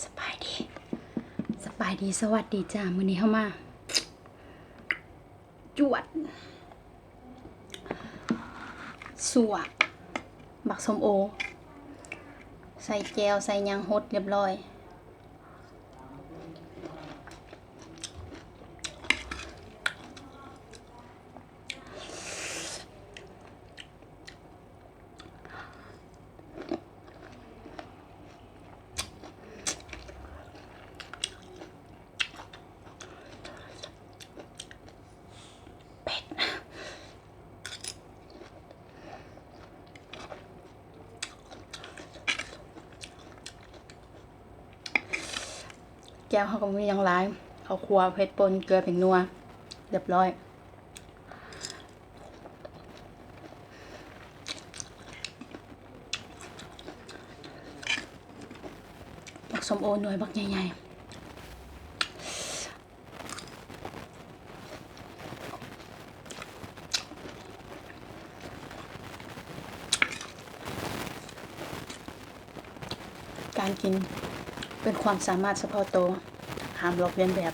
สบายดีสบายดีสวัสดีจ้ามื้อนี้เข้ามา จวด สัวบักสมโอ ใส่แจวใส่ยางฮดเรียบร้อย แก้วเขาก็มียังไรเขาครัวเผ็ดปนเกลือผงนัวเรียบร้อย บักสมโอหน่วยบักใหญ่ๆการกิน เป็นความสามารถเฉพาะตัวห้ามลอกเลียนแบบ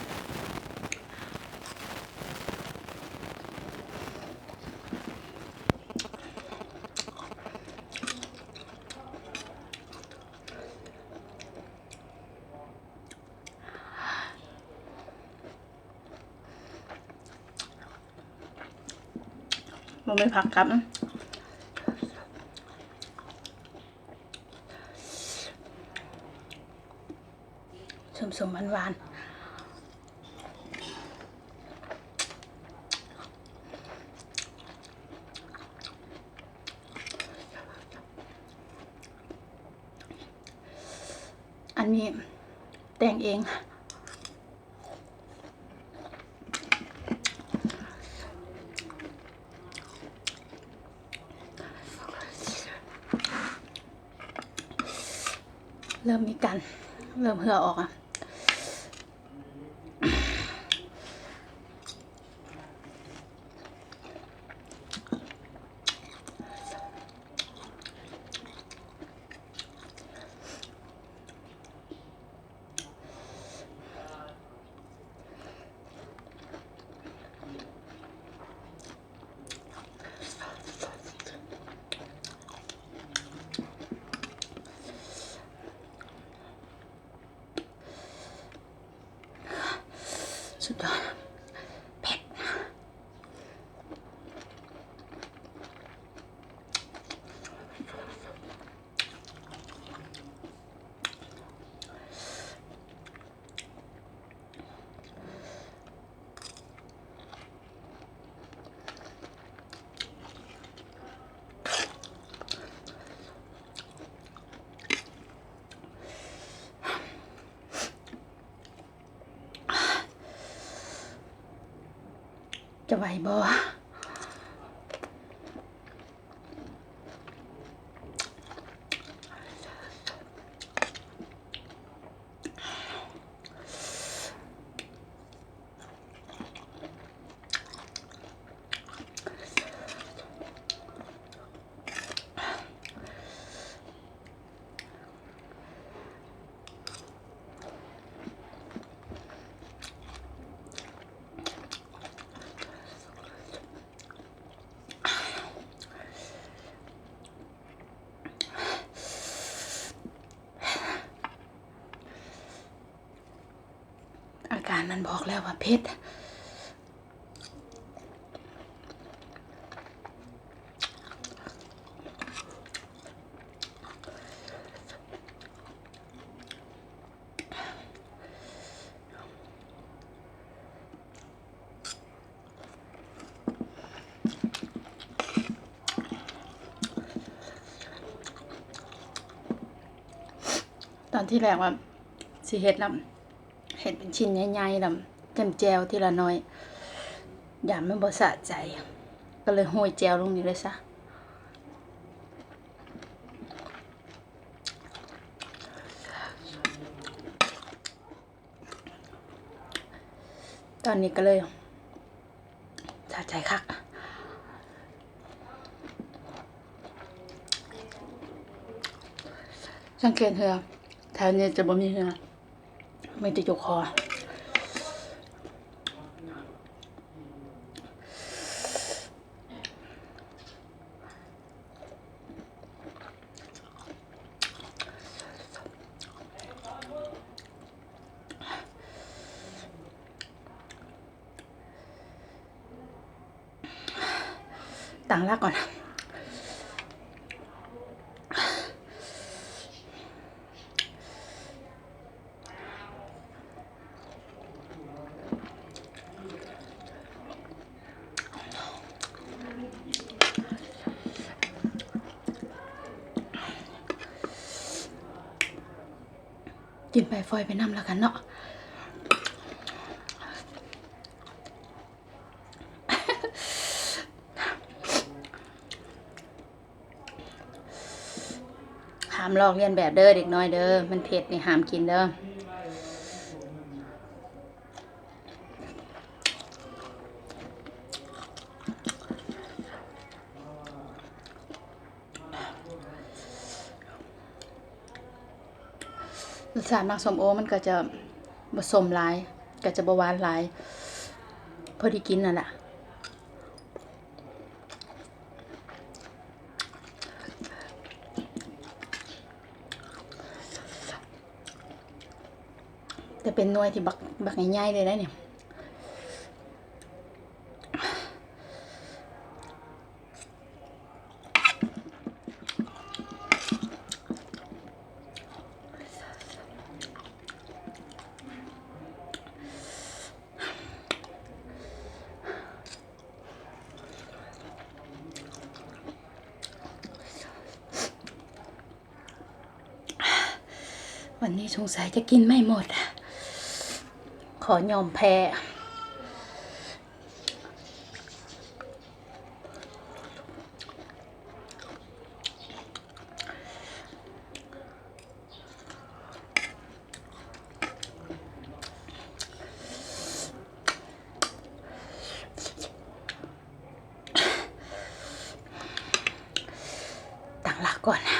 มันไม่พักครับ สมหวานหวานอันนี้แต่งเองเริ่มมีกัน เริ่มเหือออกอะ สุด จะไหวบ่ มันบอกแล้วว่าเผ็ดตอนที่แรกว่าสิเฮ็ดลำ เห็ดเป็นชิ้นใหญ่ๆลำเต็มแจวทีละน้อยอย่าไม่บ่สะใจ ก็เลยห้อยแจวลงนี้เลยซะตอนนี้ก็เลยสะใจคักสังเกตเถอะแถวนี้จะบ่มีเหือ ไม่จะยกคอตั้งรากก่อน กินไปฟอยไปน้ำแล้วกันเนาะห้ามลอกเลียนแบบเด้อเด็กน้อยเด้อมันเผ็ดนี่ห้ามกินเด้อ สารมักสมโอมันก็จะผสมหลาย ก็จะบหวานหลาย พอดีกินนั่นแหละแต่เป็นหน่วยที่บักบักง่ายๆเลยนะเนี่ย วันนี้สงสัยจะกินไม่หมดอะขอยอมแพ้ตั้งหลักก่อน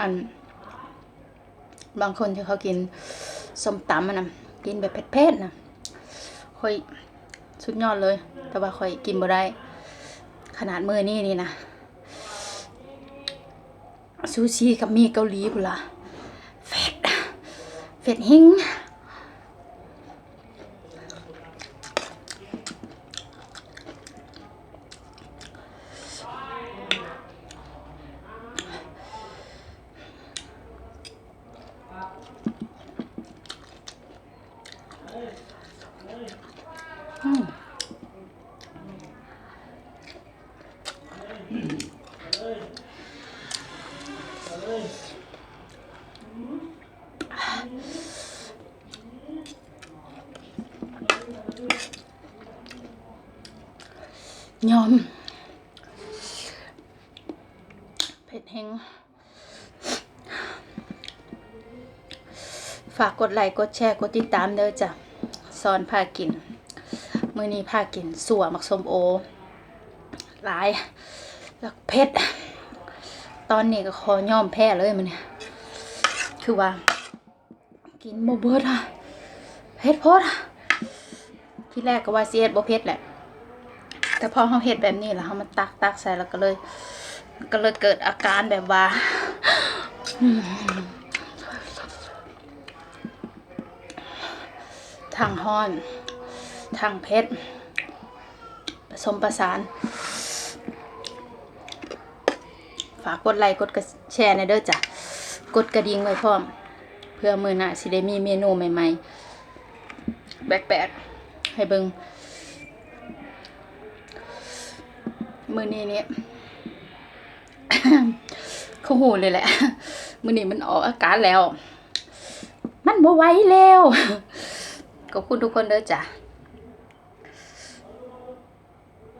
อัน บางคนที่เขากินส้มตำนะกินแบบเผ็ดๆนะค่อยสุดยอดเลย แต่ว่าค่อยกินบ่ได้ ขนาดมือนี่นี่นะซูชิกับมีเกาหลีพุ่นละเฟ็ดเฟ็ดหิง ยอมเผ็ดแห้งฝากกดไลค์กดแชร์ กดติดตามเด้อจ้ะ สอนพากิน มือนี้พากินสัวมักสมโอหลายแล้วเผ็ดตอนนี้ก็ขอย่อมแพ้เลยมันเนี่ยคือว่า กินบ่เบิดอะเผ็ดโพดอะที่แรกก็ว่าสิเฮ็ดบ่เผ็ดแหละ แต่พอเฮาเฮ็ดแบบนี้แล้วเฮามาตักตักใส่แล้วก็เลย ก็เลยเกิดอาการแบบว่า ทางห้อน ทางเพชรผสมประสาน ฝากกดไลค์กดแชร์ในเด้อจ้ะ กดกระดิ่งไว้พร้อม เพื่อมือหน้าสิได้มีเมนูใหม่ๆ แปลกๆ ให้เบิงมือนี้เนี่ยเขาหูเลยแหละ มือนี้มันออกอาการแล้ว มันบ่ไหวแล้ว ขอบคุณทุกคนเด้อจ้ะ